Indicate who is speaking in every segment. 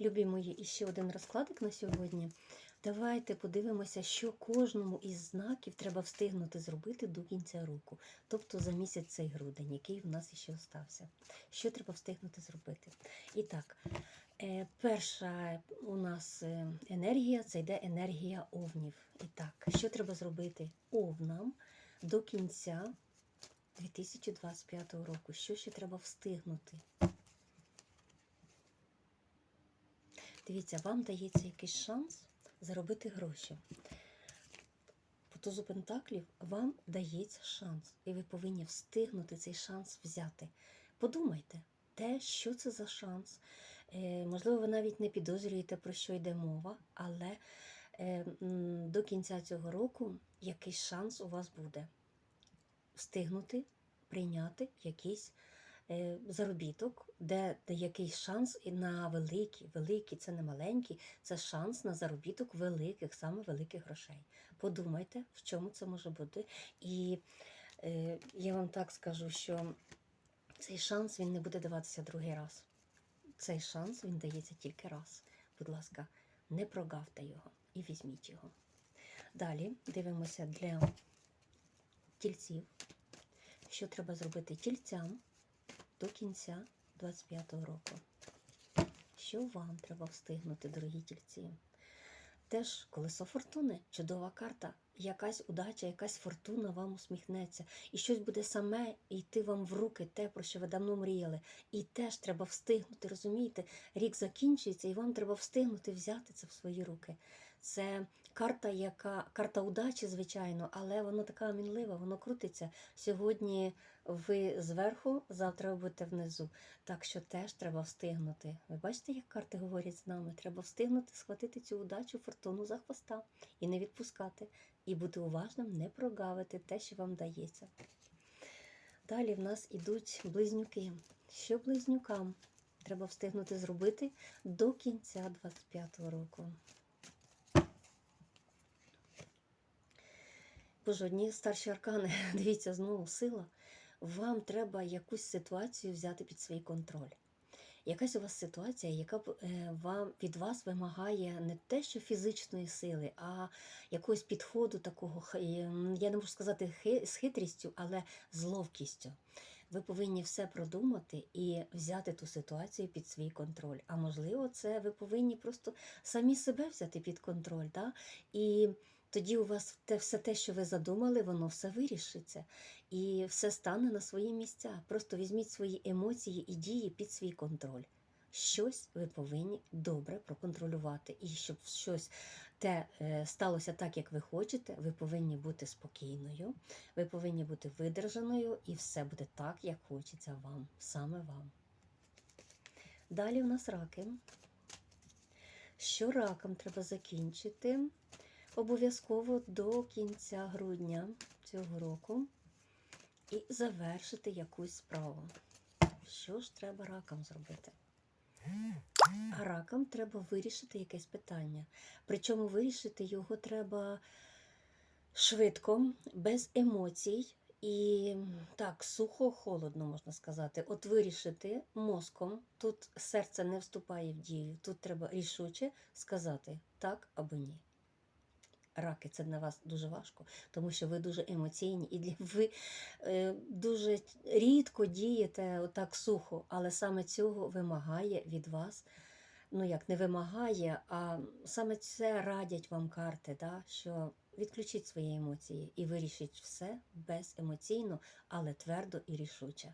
Speaker 1: Любі мої, і ще один розкладик на сьогодні. Давайте подивимося, що кожному із знаків треба встигнути зробити до кінця року, тобто за місяць цей грудень, який в нас ще остався. Що треба встигнути зробити? І так, е, перша у нас е, енергія це йде енергія овнів. І так, що треба зробити овнам до кінця 2025 року? Що ще треба встигнути? Дивіться, вам дається якийсь шанс заробити гроші. По тузу Пентаклів вам дається шанс, і ви повинні встигнути цей шанс взяти. Подумайте, те, що це за шанс. Е, можливо, ви навіть не підозрюєте, про що йде мова, але е, до кінця цього року якийсь шанс у вас буде встигнути прийняти якийсь заробіток, де, якийсь шанс на великі, великі, це не маленькі, це шанс на заробіток великих, саме великих грошей. Подумайте, в чому це може бути. І е, я вам так скажу, що цей шанс він не буде даватися другий раз. Цей шанс він дається тільки раз. Будь ласка, не прогавте його і візьміть його. Далі дивимося для тільців, що треба зробити тільцям до кінця 25-го року. Що вам треба встигнути, дорогі тільці? Теж колесо фортуни, чудова карта, якась удача, якась фортуна вам усміхнеться, і щось буде саме йти вам в руки, те, про що ви давно мріяли. І теж треба встигнути, розумієте? Рік закінчується, і вам треба встигнути взяти це в свої руки. Це карта, яка карта удачі, звичайно, але вона така мінлива, воно крутиться. Сьогодні ви зверху, завтра ви будете внизу. Так що теж треба встигнути. Ви бачите, як карти говорять з нами? Треба встигнути схватити цю удачу, фортуну за хвоста і не відпускати. І бути уважним, не прогавити те, що вам дається. Далі в нас ідуть близнюки. Що близнюкам треба встигнути зробити до кінця 25-го року? Боже, одні старші аркани, дивіться, знову сила. Вам треба якусь ситуацію взяти під свій контроль. Якась у вас ситуація, яка б, е, вам, від вас вимагає не те, що фізичної сили, а якогось підходу такого, я не можу сказати з хитрістю, але з ловкістю. Ви повинні все продумати і взяти ту ситуацію під свій контроль. А можливо, це ви повинні просто самі себе взяти під контроль. Да? І тоді у вас те, все те, що ви задумали, воно все вирішиться і все стане на свої місця. Просто візьміть свої емоції і дії під свій контроль. Щось ви повинні добре проконтролювати. І щоб щось те е, сталося так, як ви хочете, ви повинні бути спокійною, ви повинні бути видержаною, і все буде так, як хочеться вам, саме вам. Далі у нас раки. Що ракам треба закінчити? Обов'язково до кінця грудня цього року і завершити якусь справу. Що ж треба ракам зробити? А ракам треба вирішити якесь питання. Причому вирішити його треба швидко, без емоцій і так, сухо, холодно, можна сказати. От вирішити мозком, тут серце не вступає в дію, тут треба рішуче сказати так або ні. Раки це для вас дуже важко, тому що ви дуже емоційні і ви е, дуже рідко дієте отак сухо, але саме цього вимагає від вас. Ну як не вимагає, а саме це радять вам карти, да, що відключіть свої емоції і вирішіть все беземоційно, але твердо і рішуче.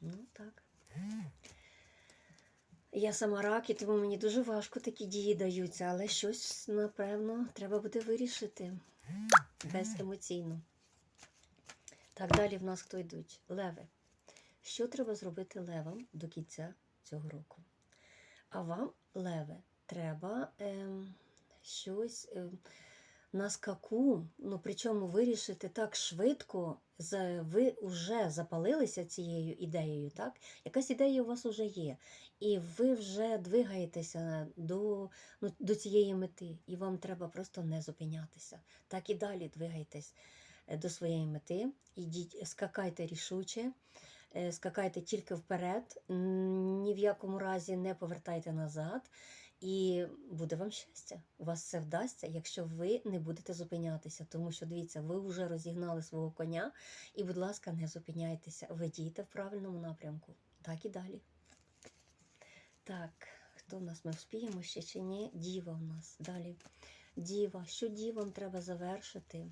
Speaker 1: Ну так. Я сама рак, і тому мені дуже важко такі дії даються, але щось, напевно, треба буде вирішити беземоційно. Так, далі в нас хто йдуть? Леви. Що треба зробити левам до кінця цього року? А вам, леви, треба ем, щось ем, на скаку, ну причому вирішити так швидко, ви вже запалилися цією ідеєю, так? Якась ідея у вас вже є, і ви вже двигаєтеся до, ну, до цієї мети, і вам треба просто не зупинятися. Так і далі двигайтесь е, до своєї мети, ідіть, скакайте рішуче. Е, скакайте тільки вперед, ні в якому разі не повертайте назад. І буде вам щастя. У вас все вдасться, якщо ви не будете зупинятися. Тому що дивіться, ви вже розігнали свого коня, і, будь ласка, не зупиняйтеся. Ведійте в правильному напрямку. Так і далі. Так, хто в нас ми вспіємо ще чи ні? Діва в нас. Далі. Діва. Що дівам треба завершити?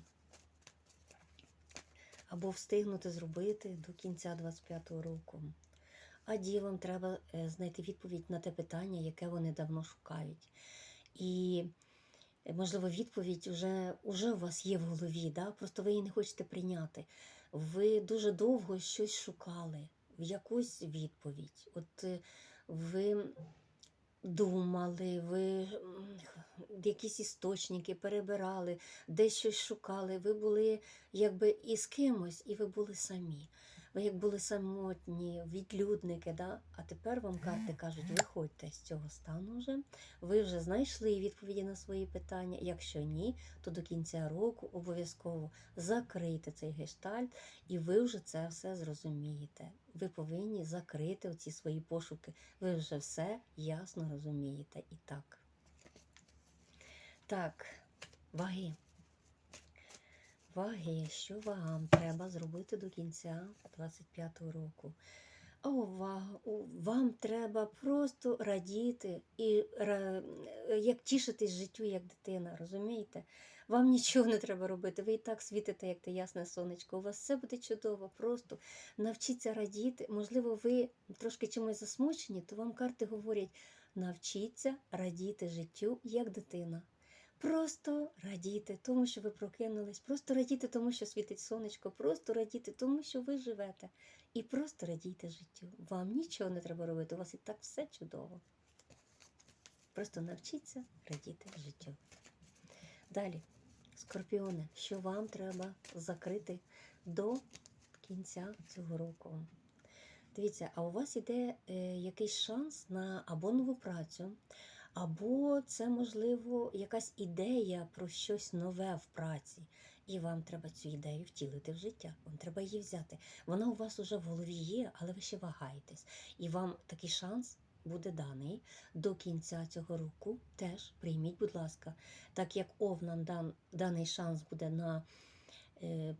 Speaker 1: Або встигнути зробити до кінця 25-го року. А дівам треба е, знайти відповідь на те питання, яке вони давно шукають. І, е, можливо, відповідь вже, уже у вас є в голові, да? просто ви її не хочете прийняти. Ви дуже довго щось шукали, якусь відповідь. От е, ви думали, ви якісь істочники перебирали, десь шукали. Ви були якби і з кимось, і ви були самі. Ви як були самотні, відлюдники, да? а тепер вам карти кажуть, виходьте з цього стану вже. Ви вже знайшли відповіді на свої питання. Якщо ні, то до кінця року обов'язково закрийте цей гештальт, і ви вже це все зрозумієте. Ви повинні закрити оці свої пошуки. Ви вже все ясно розумієте. І так. Так, ваги. Ваги, що вагам треба зробити до кінця 25-го року. А вам треба просто радіти і як тішитись життю, як дитина, розумієте? Вам нічого не треба робити. Ви і так світите, як те ясне сонечко. У вас все буде чудово. Просто навчіться радіти. Можливо, ви трошки чимось засмучені, то вам карти говорять: навчіться радіти життю, як дитина. Просто радійте тому, що ви прокинулись, просто радійте тому, що світить сонечко, просто радійте тому, що ви живете. І просто радійте життю. Вам нічого не треба робити, у вас і так все чудово. Просто навчіться радіти життю. Далі, скорпіони, що вам треба закрити до кінця цього року. Дивіться, а у вас іде е, якийсь шанс на або нову працю, або це, можливо, якась ідея про щось нове в праці. І вам треба цю ідею втілити в життя. Вам треба її взяти. Вона у вас уже в голові є, але ви ще вагаєтесь. І вам такий шанс буде даний до кінця цього року. Теж прийміть, будь ласка, так як овнам дан, даний шанс буде на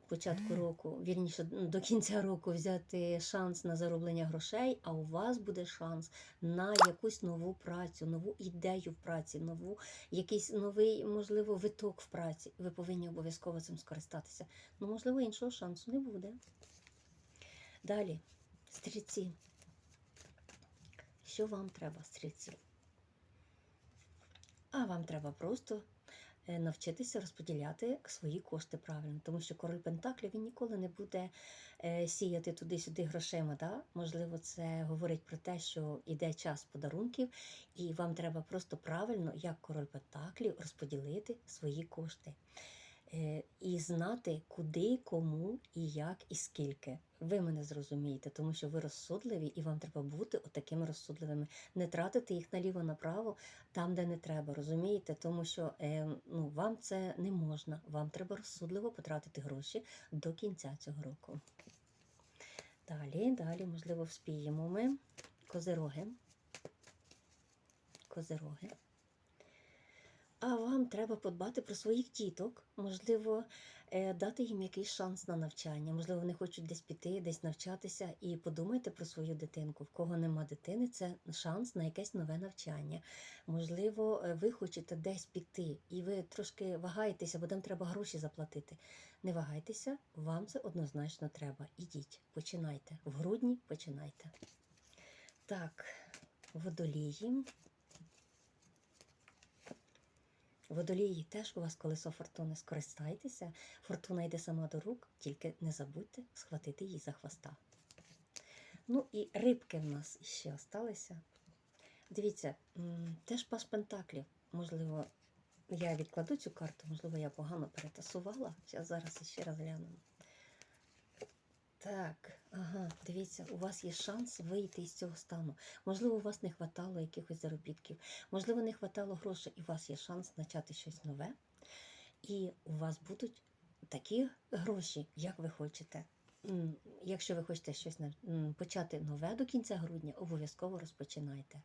Speaker 1: початку року, вірніше до кінця року взяти шанс на зароблення грошей, а у вас буде шанс на якусь нову працю, нову ідею в праці, нову, якийсь новий, можливо, виток в праці. Ви повинні обов'язково цим скористатися. Ну, можливо, іншого шансу не буде. Далі, стрільці. Що вам треба, стрільці? А вам треба просто е, навчитися розподіляти свої кошти правильно, тому що король Пентаклів він ніколи не буде е, сіяти туди-сюди грошима. Да? Можливо, це говорить про те, що йде час подарунків, і вам треба просто правильно, як король Пентаклів, розподілити свої кошти. Е, І знати, куди, кому і як і скільки. Ви мене зрозумієте, тому що ви розсудливі, і вам треба бути отакими розсудливими. Не тратити їх наліво-направо, там, де не треба, розумієте? Тому що е, ну, вам це не можна. Вам треба розсудливо потратити гроші до кінця цього року. Далі, далі, можливо, вспіємо ми. Козироги. Козироги. А вам треба подбати про своїх діток, можливо, е, дати їм якийсь шанс на навчання. Можливо, вони хочуть десь піти, десь навчатися. І подумайте про свою дитинку. В кого нема дитини, це шанс на якесь нове навчання. Можливо, е, ви хочете десь піти, і ви трошки вагаєтеся, бо там треба гроші заплатити. Не вагайтеся, вам це однозначно треба. Ідіть, починайте. В грудні починайте. Так, водолії. Водолії теж у вас колесо фортуни скористайтеся. Фортуна йде сама до рук, тільки не забудьте схватити її за хвоста. Ну і рибки в нас ще осталися. Дивіться, теж паш пентаклів. Можливо, я відкладу цю карту, можливо, я погано перетасувала. Зараз ще раз глянемо. Так, ага, дивіться, у вас є шанс вийти із цього стану. Можливо, у вас не хватало якихось заробітків, можливо, не хватало грошей, і у вас є шанс почати щось нове. І у вас будуть такі гроші, як ви хочете. якщо ви хочете щось почати нове до кінця грудня, обов'язково розпочинайте.